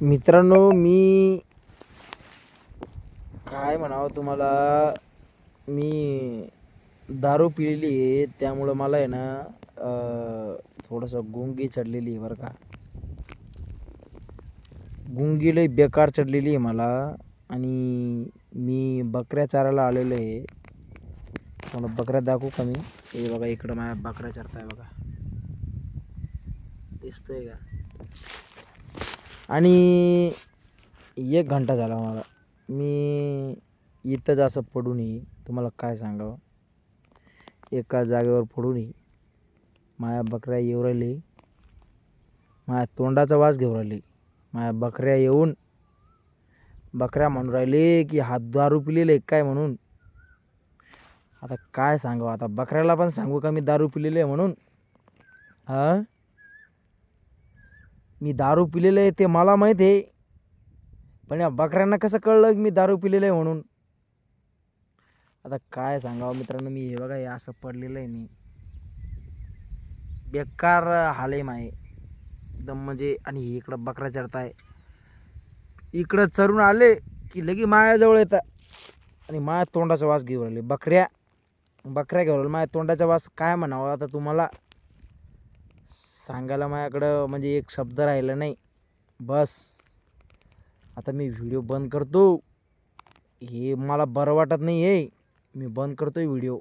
मित्रांनो मी काय म्हणावं तुम्हाला? मी दारू पिलेली आहे त्यामुळं मला आहे ना थोडंसं गुंगी चढलेली आहे बरं का. गुंगी लई बेकार चढलेली आहे मला आणि मी बकऱ्या चारायला आलेलो आहे. मला बकऱ्या दाखवू का मी? हे बघा इकडं माझ्या बकऱ्या चरताय बघा. दिसतंय का? आणि एक घंटा झाला मला. मी इथंच असं पडूनही तुम्हाला काय सांगावं? एका जागेवर पडूनही माझ्या बकऱ्या येऊ राहिली. माझ्या तोंडाचा वास घेऊ राहिली. माझ्या बकऱ्या येऊन बकऱ्या म्हणून राहिले की हात दारू पिलेले काय म्हणून? आता काय सांगावं? आता बकऱ्याला पण सांगू का मी दारू पिलेले म्हणून? हां? मी दारू पिलेलं आहे ते मला माहीत आहे. पण या बकऱ्यांना कसं कळलं की मी दारू पिलेलं आहे म्हणून? आता काय सांगावं मित्रांनो मी हे बघा हे असं पडलेलं आहे मी. बेकार हालेम आहे माय. एकदम म्हणजे आणि इकडं बकऱ्या चढताय इकडं चरून आले की लगे मायाजवळ येतात. आणि माया तोंडाचा वास घेऊन राहिले. बकऱ्या बकऱ्या घेऊन राहिले. माया तोंडाचा वास काय म्हणावा आता तुम्हाला? सांगायला माझ्याकडं म्हणजे एक शब्द राहिला नाही. बस. आता मी व्हिडिओ बंद करतो. हे मला बरं वाटत नाही आहे मी बंद करतो आहे व्हिडिओ.